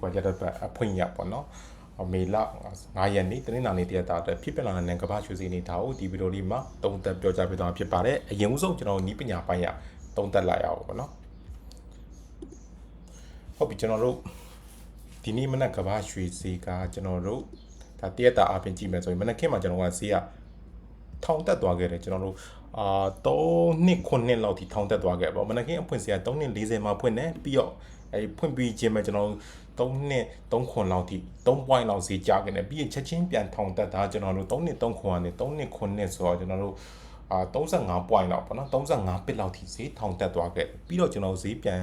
ကွာကြတဲ့အဖွင့်ရပေါ့နော်မေလ9ရက်နေ့တနင်္လာနေ့တရက်တာအတွက်ဖြစ်ပလာတဲ့ကမ္ဘာရွှေစီနေတာကိုဒီဗီဒီယိုလေးမှာတုံးသက်ပြောကြားပေးသွားဖြစ်ပါတယ်အရင်ဦးဆုံးကျွန်တော်နီးပညာပိုင်းရတုံးသက်လိုက်အောင်ပေါ့နော်ဟုတ်ပြီကျွန်တော်တို့ဒီနေ့မနက်ကမ္ဘာရွှေစီကကျွန်တော်တို့ဒါတရက်တာအပြင်ကြည့်မယ်ဆိုရင်မနက်ခင်းမှာကျွန်တော်ကဈေးကထောင်တက်သွားခဲ့တယ်ကျွန်တော်တို့အာ3နှစ်9နှစ်လောက်ထိထောင်တက်သွားခဲ့ပေါ့မနက်ခင်းအဖွင့်စီက3နှစ်40မှာဖွင့်တယ်ပြီးတော့ အဲဖွင့်ပြီးခြင်းပဲကျွန်တော်3နှစ်3ခွန်လောက်ထိ3 point လောက်ဈေးကျခဲ့တယ်ပြီးရင်ချက်ချင်းပြန်ထောင်တက်တာကျွန်တော်တို့3နှစ်3ခွန်ကနေ3နှစ်9နှစ်ဆိုတော့ကျွန်တော်တို့အာ35 point လောက်ပေါ့နော်35 bit လောက်ထိဈေးထောင်တက်သွားခဲ့ပြီးတော့ကျွန်တော်ဈေးပြန်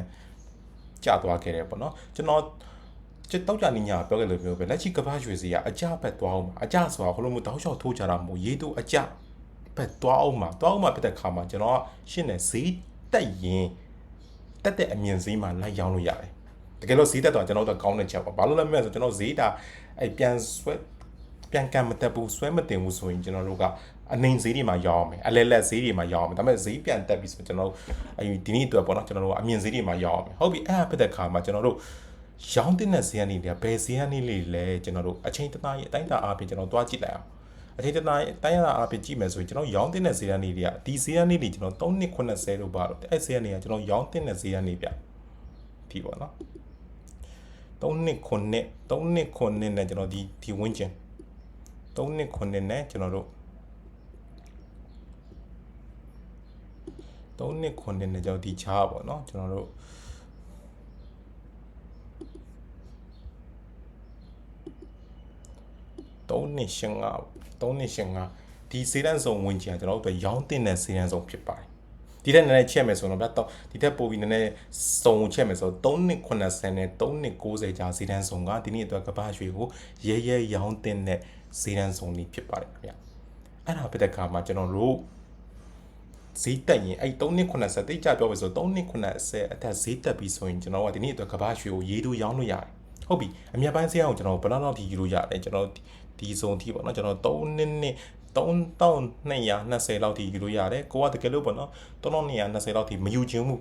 ကျသွားခဲ့တယ်ပေါ့နော်ကျွန်တော်ကျတောက်ကြနေညာပြောခဲ့လို့ပြောပဲလက်ရှိကမ္ဘာရွှေစီကအကြဘက်သွားအောင်အကြဆိုတာဘလို့မို့တောက်လျှောက်ထိုးကြတာမို့ရေးတူအကြဘက်သွားအောင်မှာသွားအောင်မှာဖြစ်တဲ့ခါမှာကျွန်တော်ကရှင်းနေဈေးတက်ရင် တက်တဲ့အမြင်ဈေးမှာလိုက်ရောင်းလို့ရတယ်တကယ်လို့ဈေးတက်တော့ကျွန်တော်တို့ကောင်းတဲ့ချက်ပါဘာလို့လဲမလဲဆိုကျွန်တော်ဈေးတာအဲ့ပြန်ဆွဲပြန်ကံမတက်ဘူးဆွဲမတင်ဘူးဆိုရင်ကျွန်တော်တို့ကအနိုင်ဈေးတွေမှာရောင်းအောင်မယ်အလဲလက်ဈေးတွေမှာရောင်းအောင်မယ်ဒါပေမဲ့ဈေးပြန်တက်ပြီဆိုကျွန်တော်တို့အဲ့ဒီနေ့အတွက်ပေါ့နော်ကျွန်တော်တို့ကအမြင်ဈေးတွေမှာရောင်းအောင်မယ်ဟုတ်ပြီအဲ့ဒါဖြစ်တဲ့ခါမှာကျွန်တော်တို့ရောင်းတဲ့ဈေးကနေလည်းဘယ်ဈေးကနေလေလဲကျွန်တော်တို့အချိန်တသားရဲ့အတိုင်းအတာအားဖြင့်ကျွန်တော်တွားကြည့်လိုက်အောင် အချိန်တသားရဲ့အတိုင်းအတာအားဖြင့်ကြည့်မယ်ဆိုရင်ကျွန်တော်ရောင်းတဲ့ဈေးကနေတွေကဒီဈေးကနေတွေကျွန်တော်3နှစ်90လို့ပါတော့အဲ့ဈေးကနေကကျွန်တော်ရောင်းတဲ့ဈေးကနေပြဒီပေါ့နော်3နှစ်9နှစ်3နှစ်9နှစ်နဲ့ကျွန်တော်ဒီဒီဝင်းကျင်3နှစ်9နှစ်နဲ့ကျွန်တော်တို့3နှစ်9နှစ်နဲ့ကျွန်တော်ဒီချားပေါ့နော်ကျွန်တော်တို့ 3နှစ်ရှင်က3နှစ်ရှင်ကဒီစေတန်းစုံဝင်ချင်ကျွန်တော်တို့ရောင်းတင်တဲ့စေတန်းစုံဖြစ်ပါတယ်ဒီထက်နည်းနည်းချက်မယ်ဆိုတော့ဗျတော့ဒီထက်ပိုပြီးနည်းနည်းစုံချက်မယ်ဆိုတော့3နှစ်80နဲ့3နှစ်90ကြာစေတန်းစုံကဒီနေ့အတွက်ကဘာရွှေကိုရဲရဲရောင်းတင်တဲ့စေတန်းစုံนี้ဖြစ်ပါတယ်ခင်ဗျအဲ့ဒါပြတဲ့ခါမှာကျွန်တော်တို့ဈေးတက်ရင်အဲ့3နှစ်80တိတ်ကြပြောမယ်ဆို3နှစ်80အထက်ဈေးတက်ပြီဆိုရင်ကျွန်တော်ကဒီနေ့အတွက်ကဘာရွှေကိုရေးတူရောင်းလို့ရတယ်ဟုတ်ပြီအမြတ်ပိုင်းဈေးအောင်ကျွန်တော်ဘယ်လောက်လောက်ထိယူလို့ရတယ်ကျွန်တော် ဒီဇုံထိပေါ့နော်ကျွန်တော်3နှစ်နှစ်3220လောက်ထိယူလို့ရတယ်ကိုကတကယ်လို့ပေါ့နော်3220လောက်ထိမယူခြင်းမှု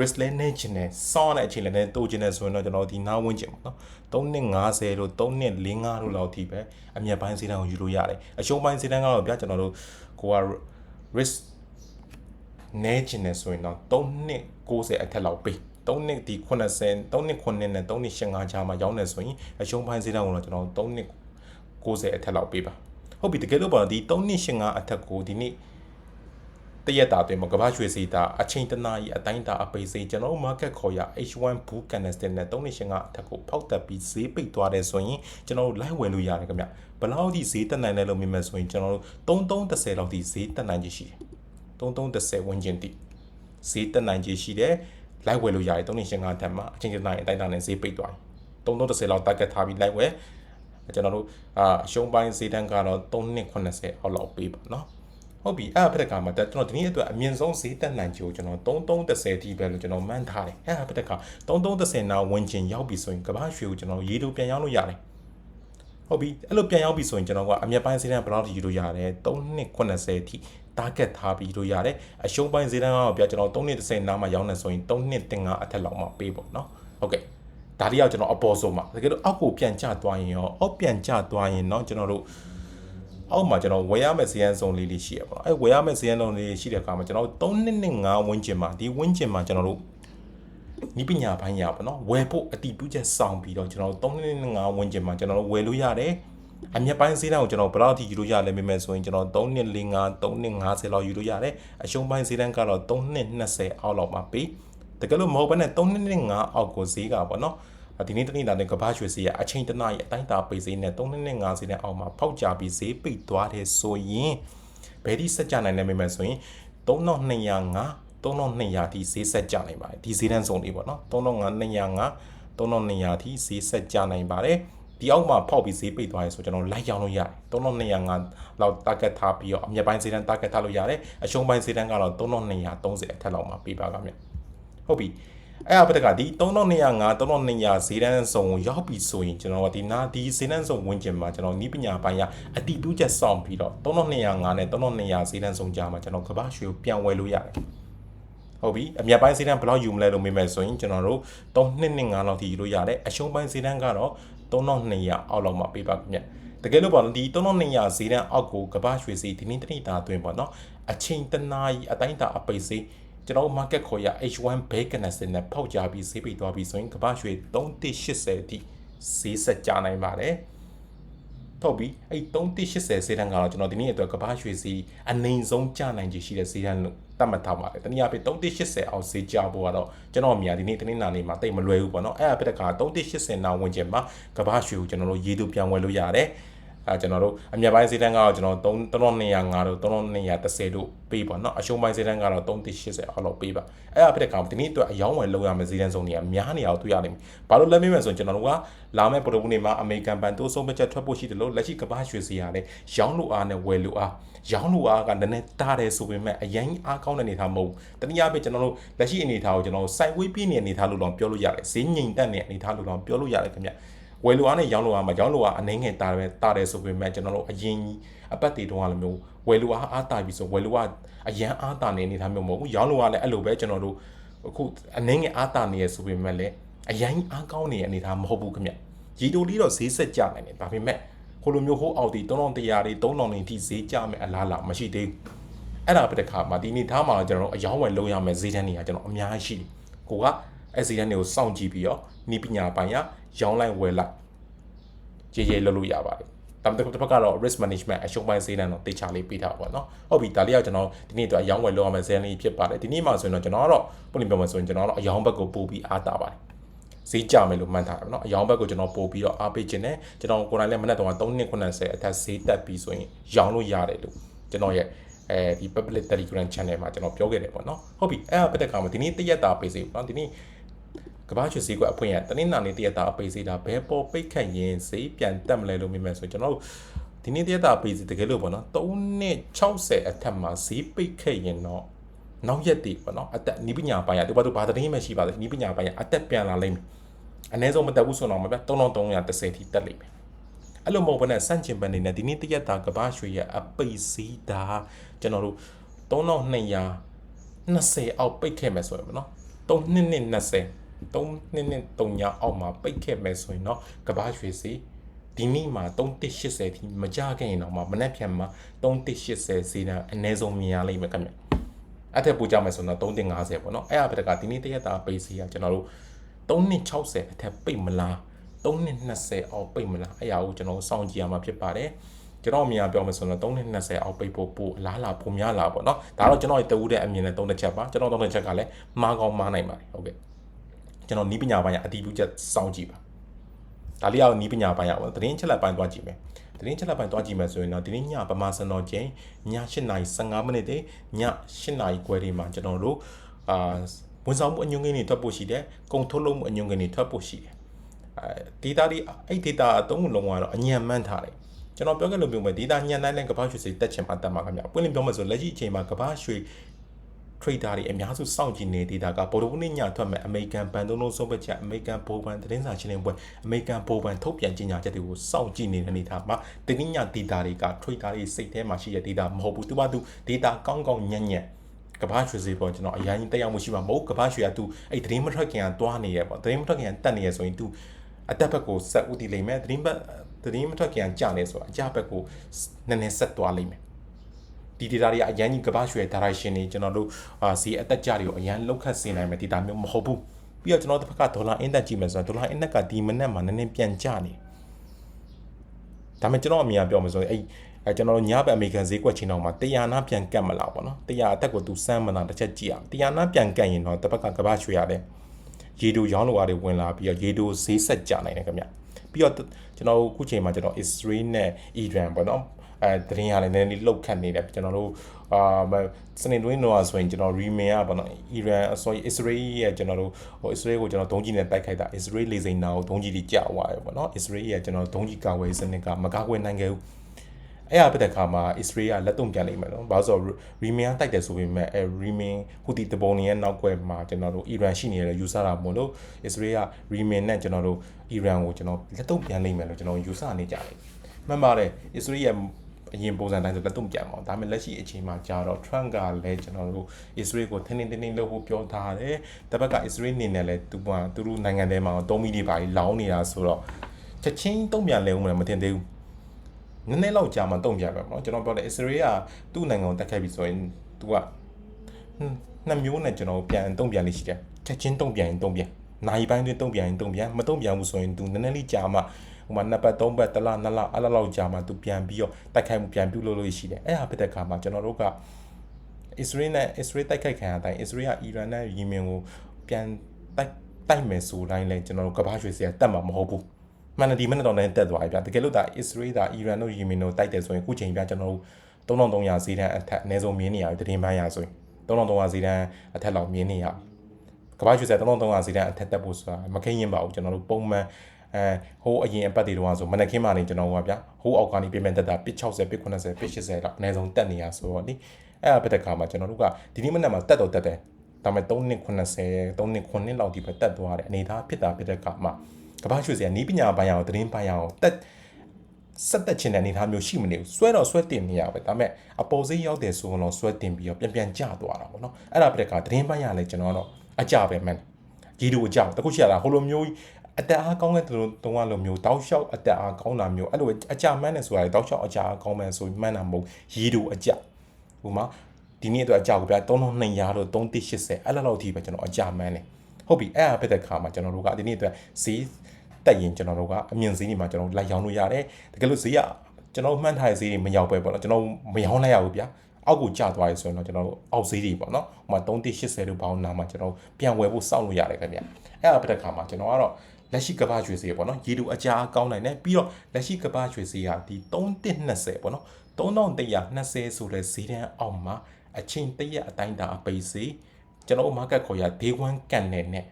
risk လဲနေချင်တယ်စောင်းတဲ့အချိန်လည်းတိုးချင်တယ်ဆိုရင်တော့ကျွန်တော်ဒီနားဝန်းကျင်ပေါ့နော်3250လို့3245လို့လောက်ထိပဲအမြတ်ပိုင်းဈေးတန်းကိုယူလို့ရတယ်အရှုံးပိုင်းဈေးတန်းကတော့ဗျာကျွန်တော်တို့ကိုက risk နဲချင်တယ်ဆိုရင်တော့3နှစ်90အထက်လောက်ပေး3နှစ်ဒီ80 3နှစ်9နဲ့3နှစ်85ချာမှာရောင်းနေဆိုရင်အရှုံးပိုင်းဈေးတန်းကိုတော့ကျွန်တော်3နှစ် 90အထက်လောက်ပေးပါဟုတ်ပြီတကယ်လို့ပေါ့ဒီ3နှစ်85အထက်ကိုဒီနေ့တရက်တာအတွင်းမှာကမ္ဘာရွှေစီတာအချိန်တနာရီအတိုင်းတာအပိစိကျွန်တော်တို့ market ခေါ်ရ H1 Bull Candlestick နဲ့3နှစ်85အထက်ကိုဖောက်တက်ပြီးဈေးပိတ်သွားတယ်ဆိုရင်ကျွန်တော်တို့ live ဝယ်လို့ရတယ်ခင်ဗျဘယ်လောက်ထိဈေးတက်နိုင်လဲလို့မြင်မယ်ဆိုရင်ကျွန်တော်တို့3330လောက်ထိဈေးတက်နိုင်ခြေရှိတယ်3330ဝန်းကျင်တိဈေးတက်နိုင်ခြေရှိတယ်လိုက်ဝယ်လို့ရတယ်3.5ထက်မှအချင်းချင်းတိုင်းအတိုင်းတာနဲ့ဈေးပိတ်သွားပြီ3330လောက် target ထားပြီးလိုက်ဝယ် ကျွန်တော်တို့အာအရှုံးပိုင်းဈေးတန်းကတော့3.80အောက်လောက်ပေးပါเนาะဟုတ်ပြီအဲ့ဒါဖြစ်တဲ့ခါမှာကျွန်တော်ဒီနေ့အတွက်အမြင့်ဆုံးဈေးတက်နိုင်ခြေကိုကျွန်တော်3330ထိပဲလို့ကျွန်တော်မှန်းထားတယ်အဲ့ဒါဖြစ်တဲ့ခါ3330နာဝင်ချင်ရောက်ပြီဆိုရင်ကမ္ဘာရွှေကိုကျွန်တော်ရေတိုပြန်ရောက်လို့ရတယ်ဟုတ်ပြီအဲ့လိုပြန်ရောက်ပြီဆိုရင်ကျွန်တော်ကအမြတ်ပိုင်းဈေးတန်းဘယ်လောက်ထိယူလို့ရတယ်3.80ထိ target ထားပြီးလို့ရတယ်အရှုံးပိုင်းဈေးတန်းကတော့ပြကျွန်တော်3နှစ်30နားမှာရောင်းနေဆိုရင်3နှစ်တင်5အထက်လောက်မှပေးပေါ့နော်ဟုတ်ကဲ့ ဒါတရားကျွန်တော်အပေါ်ဆုံးမှာတကယ်လို့အောက်ကိုပြန်ကျသွားရင်ရောအောက်ပြန်ကျသွားရင်တော့ကျွန်တော်တို့အောက်မှာကျွန်တော်ဝယ်ရမယ့်ဇယံစုံလေးလေးရှိရပါတော့အဲဝယ်ရမယ့်ဇယံစုံလေးရှိတဲ့အခါမှာကျွန်တော်3နှစ်နဲ့5ဝန်းကျင်မှာဒီဝန်းကျင်မှာကျွန်တော်တို့နိပညာပိုင်းရပါတော့ဝယ်ဖို့အတိပြုချက်ဆောင်ပြီးတော့ကျွန်တော်တို့3နှစ်နဲ့5ဝန်းကျင်မှာကျွန်တော်တို့ဝယ်လို့ရတယ်အမြတ်ပိုင်းဈေးတန်းကိုကျွန်တော်ဘယ်လောက်ထိယူလို့ရလဲမေးမယ်ဆိုရင်ကျွန်တော်3နှစ်45 3နှစ်50လောက်ယူလို့ရတယ်အရှုံးပိုင်းဈေးတန်းကတော့3နှစ်20အောက်လောက်မှာပေး တကယ်လို့မဟုတ်ဘဲနဲ့3နှစ်5အောက်ကိုဈေးကပေါ့နော်ဒီနေ့တနေ့တာနဲ့ကဘာရွှေဈေးကအချိန်တနာရီအတိုင်းတာပိတ်ဈေးနဲ့3နှစ်နဲ့5ဈေးနဲ့အောက်မှာဖောက်ကြပြီးဈေးပိတ်သွားတယ်ဆိုရင်ဘယ်ဒီစက်ကြနိုင်လဲမြင်မယ်ဆိုရင်3205 3200ထိဈေးဆက်ကြနိုင်ပါတယ်ဒီဈေးတန်းစုံလေးပေါ့နော်3200 3200ထိဈေးဆက်ကြနိုင်ပါတယ်ဒီအောက်မှာဖောက်ပြီးဈေးပိတ်သွားရဲဆိုကျွန်တော်လိုက်ရောင်းလို့ရတယ်3205လောက် target ထားပြီးတော့အမြတ်ပိုင်းဈေးတန်း target ထားလို့ရတယ်အရှုံးပိုင်းဈေးတန်းကတော့3230အထက်လောက်မှာပေးပါကမြ ဟုတ်ပြီအဲ့အပတကဒီ3205 3200ဈေးတန်းစုံကိုရောက်ပြီဆိုရင်ကျွန်တော်ကဒီနာဒီဈေးတန်းစုံဝင်ကျင်မှာကျွန်တော်နီးပညာပိုင်းရအတိတူးချက်စောင့်ပြီးတော့3205နဲ့3200ဈေးတန်းစုံကြားမှာကျွန်တော်ကဘာရွှေကိုပြန်ဝယ်လို့ရတယ်ဟဟုတ်ပြီအမြတ်ပိုင်းဈေးတန်းဘယ်လောက်ယူမလဲလို့မေးမယ်ဆိုရင်ကျွန်တော်တို့3နှစ်နဲ့5လောက်ထိယူလို့ရတယ်အရှုံးပိုင်းဈေးတန်းကတော့3200အောက်လောက်မှာပေးပါခင်ဗျတကယ်လို့ပေါ့နော်ဒီ3200ဈေးတန်းအောက်ကိုကမ္ဘာရွှေဈေးဒီနေ့တနေ့တာအတွင်းပေါ့နော်အချိန်တနာရီအတိုင်းတာအပိတ်ဈေး ကျွန်တော် market ခေါ်ရ H1 Bay Connect နဲ့ဖောက်ကြပြီးဈေးပိတ်သွားပြီးဆိုရင်ကမ္ဘာရွှေ3180အထိဈေးဆက်ကြနိုင်ပါတယ်ထုတ်ပြီးအဲ့3180ဈေးတန်းကတော့ကျွန်တော်ဒီနေ့အတွက်ကမ္ဘာရွှေဈေးအနိုင်ဆုံးကျနိုင်ခြေရှိတဲ့ဈေးတန်းလို့တတ်မှတ်ထားပါတယ်။တနည်းအားဖြင့်3180အောင်ဈေးကျဖို့ကတော့ကျွန်တော်အမြင်ဒီနေ့တနင်္လာနေ့မှာတိတ်မလွယ်ဘူးပေါ့နော်။အဲ့အဖြစ်တက3180နာဝင်ကျင်မှာကမ္ဘာရွှေကိုကျွန်တော်တို့ရေတူပြန်ဝယ်လို့ရတယ်။ အဲကျွန်တော်တို့အမြတ်ပိုင်းဈေးတန်းကတော့ကျွန်တော်3250တို့3230တို့ပေးပါနော်အရှုံးပိုင်းဈေးတန်းကတော့380အောက်လောက်ပေးပါအဲ့ဒါဖြစ်တဲ့ကောင်ဒီနေ့အတွက်အယောင်းဝယ်လောက်ရမယ့်ဈေးတန်းစုံတွေကများနေအောင်တွေ့ရလိမ့်မယ်ဘာလို့လဲမေးမယ်ဆိုရင်ကျွန်တော်တို့ကလာမယ့်ပရိုဘူးနေမှာအမေရိကန်ဘန်တိုးဆုံးမချက်ထွက်ဖို့ရှိတယ်လို့လက်ရှိကမ္ဘာရွှေဈေးကလည်းရောင်းလို့အားနဲ့ဝယ်လို့အားရောင်းလို့အားကနည်းနည်းတားတယ်ဆိုပေမဲ့အရင်အားကောင်းတဲ့အနေအထားမဟုတ်ဘူးတနည်းအားဖြင့်ကျွန်တော်တို့လက်ရှိအနေအထားကိုကျွန်တော်စိုက်ဝေးပြည့်နေအနေအထားလို့တော့ပြောလို့ရတယ်ဈေးငြိမ်တက်နေအနေအထားလို့တော့ပြောလို့ရတယ်ခင်ဗျ ဝယ်လိုအားနဲ့ရောင်းလိုအားမှာရောင်းလိုအားအနှင်းငယ်တာတယ်တာတယ်ဆိုပေမဲ့ကျွန်တော်တို့အရင်အပတ်တည်တုန်းကလိုမျိုးဝယ်လိုအားအားတာပြီဆိုဝယ်လိုအားအရန်အားတာနေအနေထားမျိုးမဟုတ်ဘူးရောင်းလိုအားလည်းအဲ့လိုပဲကျွန်တော်တို့အခုအနှင်းငယ်အားတာနေရဆိုပေမဲ့လည်းအရင်အားကောင်းနေတဲ့အနေထားမဟုတ်ဘူးခင်ဗျရီတိုလေးတော့ဈေးဆက်ကြနိုင်တယ်ဒါပေမဲ့ဟိုလိုမျိုးဟိုအော်ဒီ3100တွေ3000တွေထိဈေးကြမယ်အလားလာမရှိသေးဘူးအဲ့ဒါပဲတခါမှာဒီနေ့ထားမှာကျွန်တော်တို့အယောင်းဝယ်လုံးရမယ်ဈေးတန်းတွေကကျွန်တော်အများကြီးရှိတယ်ကိုက အဲ့ဈေးတန်းတွေကိုစောင့်ကြည့်ပြီးတော့နီးပညာပိုင်းရရောင်းလိုက်ဝယ်လိုက်ရေရေလုပ်လို့ရပါတယ်ဒါပေမဲ့တစ်ဖက်ကတော့ risk management အရှုံးပိုင်းဈေးနှုန်းတော့တေချာလေးပေးထားပါတော့။ဟုတ်ပြီဒါလေးကကျွန်တော်ဒီနေ့တော့အယောင်းဝယ်လုပ်ရမယ့်ဈေးလေးဖြစ်ပါတယ်။ဒီနေ့မှဆိုရင်တော့ကျွန်တော်ကတော့ပုံလိပြောမှဆိုရင်ကျွန်တော်ကတော့အယောင်းဘက်ကိုပို့ပြီးအားတာပါတယ်။ဈေးကြမယ်လို့မှန်းထားတယ်နော်။အယောင်းဘက်ကိုကျွန်တော်ပို့ပြီးတော့အားပေးခြင်းနဲ့ကျွန်တော်ကိုယ်တိုင်လည်းမနေ့တုန်းက3.90အထက်ဈေးတက်ပြီးဆိုရင်ရောင်းလို့ရတယ်လို့ကျွန်တော်ရဲ့အဲဒီ public telegram channel မှာကျွန်တော်ပြောခဲ့တယ်ပေါ့နော်။ဟုတ်ပြီအဲ့ဒါပတ်သက်ခါမှာဒီနေ့တရက်တာပေးစေပေါ့နော်။ဒီနေ့ ကဘာချွေဈေးကွက်အဖွင့်ရတနင်္လာနေ့တရက်တာအပိတ်ဈေးတာဘယ်ပေါ်ပိတ်ခတ်ရင်ဈေးပြန်တက်မလဲလို့မြင်မယ်ဆိုရင်ကျွန်တော်တို့ဒီနေ့တရက်တာအပိတ်ဈေးတကယ်လို့ပေါ့နော်3နဲ့60အထက်မှာဈေးပိတ်ခတ်ရင်တော့နောက်ရက်တည်ပေါ့နော်အသက်နီးပညာပိုင်းရတူပါတူဘာသတင်းမှရှိပါသေးနီးပညာပိုင်းရအသက်ပြန်လာလိမ့်မယ်အနည်းဆုံးမတက်ဘူးဆိုတော့မပြ3330ထိတက်လိမ့်မယ်အဲ့လိုမဟုတ်ဘဲနဲ့စန့်ကျင်ပန်နေနဲ့ဒီနေ့တရက်တာကဘာရွှေရဲ့အပိတ်ဈေးတာကျွန်တော်တို့3220အောက်ပိတ်ခဲ့မယ်ဆိုရင်ပေါ့နော်3နှစ်နဲ့20 3နှစ်နဲ့3ညအောက်မှာပိတ်ခဲ့မယ်ဆိုရင်တော့ကဘာရွှေစီဒီနေ့မှာ3180ထိမကြခဲ့ရင်တော့မှမနေ့ဖြန်မှာ3180စီးတာအနည်းဆုံးမြင်ရလိမ့်မယ်ခင်ဗျအဲ့ထက်ပိုကြမယ်ဆိုတော့350ပေါ့နော်အဲ့အပတကဒီနေ့တရက်တာပိတ်စီကကျွန်တော်တို့360အထက်ပိတ်မလား320အောက်ပိတ်မလားအဲ့အရာကိုကျွန်တော်စောင့်ကြည့်ရမှာဖြစ်ပါတယ်ကျွန်တော်အမြင်ပြောမယ်ဆိုတော့320အောက်ပိတ်ဖို့ပိုအလားလာပုံများလာပေါ့နော်ဒါတော့ကျွန်တော်ရဲ့တဝူးတဲ့အမြင်နဲ့သုံးတစ်ချက်ပါကျွန်တော်သုံးတစ်ချက်ကလည်းမားကောင်းမားနိုင်ပါတယ်ဟုတ်ကဲ့ ကျွန်တော်နီးပညာပိုင်းအတီးပြုချက်စောင့်ကြည့်ပါဒါလေးအောင်နီးပညာပိုင်းရအောင်သတင်းချက်လက်ပိုင်းသွားကြည့်မယ်သတင်းချက်လက်ပိုင်းသွားကြည့်မယ်ဆိုရင်တော့ဒီနေ့ညပမာစံတော်ချိန်ည8:15မိနစ်တည်းည8:00ခွဲဒီမှာကျွန်တော်တို့အာဝန်ဆောင်မှုအညွှန်းကိန်းတွေထွက်ဖို့ရှိတယ်ကုန်ထုတ်လုပ်မှုအညွှန်းကိန်းတွေထွက်ဖို့ရှိတယ်အဲ data တွေအဲ့ data အသုံးလုံးကတော့အညံမှန်းထားတယ်ကျွန်တော်ပြောခဲ့လို့မျိုးပဲ data ညံတိုင်းနဲ့ကမ္ဘာရွှေစိတ်တက်ချင်မှတက်မှာခင်ဗျပွင့်လင်းပြောမှဆိုလက်ရှိအချိန်မှာကမ္ဘာရွှေ trader တွေအများစုစောင့်ကြည့်နေ data ကဘော်ဒဘူးနေ့ညထွက်မဲ့ American ဘဏ်သုံးလုံးဆုံးဖြတ်ချက် American ဘိုးဘဏ်သတင်းစာရှင်းလင်းပွဲ American ဘိုးဘဏ်ထုတ်ပြန်ကြေညာချက်တွေကိုစောင့်ကြည့်နေတဲ့အနေထားမှာတနည်းည data တွေက trader တွေစိတ်ထဲမှာရှိတဲ့ data မဟုတ်ဘူးသူကသူ data ကောင်းကောင်းညံ့ညံ့ကဘာရွှေစေပေါ်ကျွန်တော်အရင်တက်ရောက်မှုရှိမှာမဟုတ်ကဘာရွှေက तू အဲ့သတင်းမထွက်ခင်ကတွားနေရပေါ့သတင်းမထွက်ခင်ကတက်နေရဆိုရင် तू အတက်ဘက်ကိုဆက်ဦးတည်လိမ့်မယ်သတင်းဘက်သတင်းမထွက်ခင်ကကြာနေဆိုအကြဘက်ကိုနည်းနည်းဆက်သွားလိမ့်မယ် ဒီ data တွေကအရန်ကြီးကဘာရွှေ direction တွေကျွန်တော်တို့အာစီအသက်ကြတွေကိုအရန်လောက်ခတ်စေနိုင်မယ် data မျိုးမဟုတ်ဘူးပြီးတော့ကျွန်တော်တို့တစ်ဖက်ကဒေါ်လာ index ကြည့်မယ်ဆိုတော့ဒေါ်လာ index ကဒီမနက်မှာနည်းနည်းပြန်ကျနေဒါပေမဲ့ကျွန်တော်အမြင်ပြောမယ်ဆိုရင်အဲ့အဲကျွန်တော်တို့ညဘက်အမေရိကန်ဈေးကွက်ချင်းတော့မှာတရားနာပြန်ကတ်မလားပေါ့နော်တရားအသက်ကိုသူစမ်းမလားတစ်ချက်ကြည့်အောင်တရားနာပြန်ကတ်ရင်တော့တစ်ဖက်ကကဘာရွှေရတယ်ရေတိုရောင်းလိုအားတွေဝင်လာပြီးတော့ရေတိုဈေးဆက်ကြနိုင်တယ်ခင်ဗျပြီးတော့ကျွန်တော်တို့အခုချိန်မှာကျွန်တော် Israel နဲ့ Iran ပေါ့နော် အဲသတင်းရလည်းနည်းနည်းလောက်ခတ်နေတယ်ကျွန်တော်တို့အာစနေတွင်းတော့ဆိုရင်ကျွန်တော် remain อ่ะပေါ့နော် Iran sorry Israel ရဲ့ကျွန်တော်တို့ဟို Israel ကိုကျွန်တော်ဒုံးကြီးနဲ့တိုက်ခိုက်တာ Israel လေစိန်နာကိုဒုံးကြီးတွေကြာသွားတယ်ပေါ့နော် Israel ရဲ့ကျွန်တော်ဒုံးကြီးကာဝယ်စနစ်ကမကာကွယ်နိုင်ခဲ့ဘူးအဲ့အပတဲ့ခါမှာ Israel ကလက်တုံပြန်နိုင်မယ်နော်။ဘာလို့ဆိုတော့ Remain တိုက်တယ်ဆိုပေမဲ့အဲ Remain ဟူဒီတပုံနေရဲ့နောက်ွယ်မှာကျွန်တော်တို့ Iran ရှိနေတယ်ယူဆတာမို့လို့ Israel က Remain နဲ့ကျွန်တော်တို့ Iran ကိုကျွန်တော်လက်တုံပြန်နိုင်မယ်လို့ကျွန်တော်ယူဆနေကြတယ်။မှန်ပါတယ် Israel ရဲ့ အရင်ပုံစံတိုင်းဆိုလက်တုံ့ပြန်ပါအောင်ဒါပေမဲ့လက်ရှိအချိန်မှာကြာတော့ Trump ကလည်းကျွန်တော်တို့ Israel ကိုထင်းထင်းတင်းတင်းလုပ်ဖို့ပြောထားတယ်တပတ်က Israel အနေနဲ့လည်းသူကသူတို့နိုင်ငံထဲမှာ3မီလီပါလောင်းနေတာဆိုတော့ချက်ချင်းတုံ့ပြန်လဲဦးမလဲမတင်သေးဘူးနည်းနည်းလောက်ကြာမှတုံ့ပြန်ပဲပေါ့နော်ကျွန်တော်ပြောတယ် Israel ကသူ့နိုင်ငံကိုတက်ခဲ့ပြီဆိုရင်သူကနှစ်မျိုးနဲ့ကျွန်တော်ပြန်တုံ့ပြန်လိမ့်ရှိတယ်ချက်ချင်းတုံ့ပြန်ရင်တုံ့ပြန်နိုင်ပိုင်းတွင်တုံ့ပြန်ရင်တုံ့ပြန်မတုံ့ပြန်ဘူးဆိုရင်သူနည်းနည်းလေးကြာမှ ဟိုမှာနှစ်ပတ်သုံးပတ်တစ်လနှစ်လအဲ့လောက်ကြာမှသူပြန်ပြီးတော့တိုက်ခိုက်မှုပြန်ပြုလုပ်လို့ရှိတယ်အဲ့ဒါဖြစ်တဲ့အခါမှာကျွန်တော်တို့ကအစ္စရေးနဲ့အစ္စရေးတိုက်ခိုက်ခံရတဲ့အစ္စရေးကအီရန်နဲ့ယီမင်ကိုပြန်တိုက်တိုက်မယ်ဆိုတိုင်းလဲကျွန်တော်တို့ကမ္ဘာရွှေစရာတက်မှာမဟုတ်ဘူးမှန်တယ်ဒီမနေ့တော့လည်းတက်သွားပြီဗျတကယ်လို့ဒါအစ္စရေးဒါအီရန်တို့ယီမင်တို့တိုက်တယ်ဆိုရင်အခုချိန်ပြကျွန်တော်တို့3300ဈေးတန်းအထက်အနည်းဆုံးမြင်းနေရပြီတည်င်းပန်းရဆိုရင်3300ဈေးတန်းအထက်လောက်မြင်းနေရကမ္ဘာရွှေစရာ3300ဈေးတန်းအထက်တက်ဖို့ဆိုတာမခိရင်ပါဘူးကျွန်တော်တို့ပုံမှန် အဲဟိုအရင်အပတ်တွေတော့ဆိုမနက်ခင်းမှနေကျွန်တော်ကဗျာဟိုအောက်ကနေပြင်မဲ့တက်တာပစ်60ပစ်80ပစ်80လောက်အနည်းဆုံးတက်နေရဆိုတော့နိအဲ့အပတ်တခါမှာကျွန်တော်တို့ကဒီနေ့မနက်မှာတက်တော့တက်တယ်ဒါပေမဲ့3နှစ်80 3နှစ်9နှစ်လောက်ဒီပဲတက်သွားတယ်အနေသားဖြစ်တာဖြစ်တဲ့ကမှကမ္ဘာရွှေစရာနီးပညာပိုင်းအောင်သတင်းပိုင်းအောင်တက်ဆက်သက်ချင်တဲ့အနေအထားမျိုးရှိမနေဘူးဆွဲတော့ဆွဲတင်နေရပဲဒါပေမဲ့အပေါ်စိရောက်တယ်ဆိုတော့ဆွဲတင်ပြီးတော့ပြန်ပြန်ကျသွားတာပေါ့နော်အဲ့ဒါပြတဲ့ကသတင်းပိုင်းရလဲကျွန်တော်တော့အကြပဲမှန်ကြီးတို့အကြတခုရှိရတာဟိုလိုမျိုး အတက်အားကောင်းတဲ့သူတို့တုံးကလိုမျိုးတောက်လျှောက်အတက်အားကောင်းတာမျိုးအဲ့လိုအကြမှန်းတယ်ဆိုတာတောက်လျှောက်အကြအားကောင်းမှန်းဆိုမှန်းတာမဟုတ်ရီတို့အကြဟိုမှာဒီနေ့အတွက်အကြကိုပြ3200လို့3180အဲ့လောက်ထိပဲကျွန်တော်အကြမှန်းတယ်ဟုတ်ပြီအဲ့အဖြစ်တဲ့ခါမှာကျွန်တော်တို့ကဒီနေ့အတွက်ဈေးတက်ရင်ကျွန်တော်တို့ကအမြင့်ဈေးတွေမှာကျွန်တော်လိုက်ရောင်းလို့ရတယ်တကယ်လို့ဈေးကကျွန်တော်မှန်းထားတဲ့ဈေးတွေမရောက်ပဲပေါ့နော်ကျွန်တော်မရောင်းလိုက်ရဘူးဗျာအောက်ကိုကျသွားပြီဆိုရင်တော့ကျွန်တော်တို့အောက်ဈေးတွေပေါ့နော်ဟိုမှာ3180လို့ပေါင်းနာမှာကျွန်တော်ပြန်ဝယ်ဖို့စောင့်လို့ရတယ်ခင်ဗျအဲ့အဖြစ်တဲ့ခါမှာကျွန်တော်ကတော့ လက်ရှိကဘာရွှေစီပေါ့နော်ရေတူအကြာကောင်းနိုင်တယ်ပြီးတော့လက်ရှိကဘာရွှေစီကဒီ3120ပေါ့နော်3120ဆိုတဲ့ဈေးတန်းအောက်မှာအချိန်တရက်အတိုင်းတာအပိစေးကျွန်တော် market ခေါ်ရ day 1ကန်နေနဲ့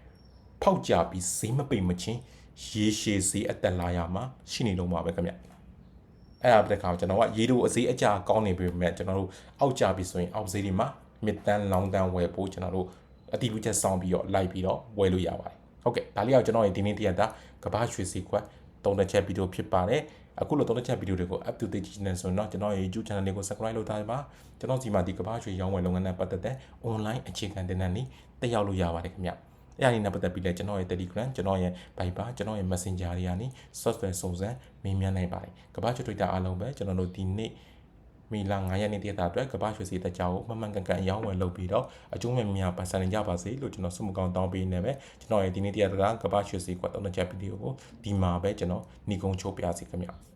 ဖောက်ကြပြီးဈေးမပိတ်မချင်းရေရှည်ဈေးအတက်လာရမှာရှိနေလုံးပါပဲခင်ဗျအဲ့ဒါပြတဲ့ခါကျွန်တော်ကရေတူအဈေးအကြာကောင်းနေပြီမဲ့ကျွန်တော်တို့အောက်ကြပြီဆိုရင်အောက်ဈေးတွေမှာမစ်တန်လောင်းတန်ဝယ်ဖို့ကျွန်တော်တို့အတီးလူချက်စောင်းပြီးတော့လိုက်ပြီးတော့ဝယ်လို့ရပါတယ် ဟုတ်ကဲ့ဒါလေးကကျွန်တော်ရဲ့ဒီနေ့တရက်တာကဘာရွှေစီခွက်သုံးတစ်ချက်ဗီဒီယိုဖြစ်ပါတယ်အခုလိုသုံးတစ်ချက်ဗီဒီယိုတွေကို up to date ကြည့်နေဆိုတော့ကျွန်တော်ရဲ့ YouTube channel လေးကို subscribe လုပ်ထားပါကျွန်တော်ဒီမှာဒီကဘာရွှေရောင်းဝယ်လုပ်ငန်းနဲ့ပတ်သက်တဲ့ online အခြေခံတင်နန်းလေးတက်ရောက်လို့ရပါတယ်ခင်ဗျအဲ့ဒီနဲ့ပတ်သက်ပြီးလဲကျွန်တော်ရဲ့ Telegram ကျွန်တော်ရဲ့ Viber ကျွန်တော်ရဲ့ Messenger တွေကနေ software စုံစမ်းမေးမြန်းနိုင်ပါတယ်ကဘာရွှေ Twitter အားလုံးပဲကျွန်တော်တို့ဒီနေ့ မီလာ9ရက်နေ့တည်းတာအတွက်ကဘာရွှေစီတက်ကြောကိုမှန်မှန်ကန်ကန်ရောင်းဝယ်လုပ်ပြီးတော့အကျိုးမဲ့များပတ်စံနေကြပါစေလို့ကျွန်တော်ဆုမကောင်းတောင်းပေးနေပဲကျွန်တော်ရဲ့ဒီနေ့တည်းတာကဘာရွှေစီကွာတော့ချက်ဗီဒီယိုကိုဒီမှာပဲကျွန်တော်ညီကုန်းချိုးပြစီခင်ဗျ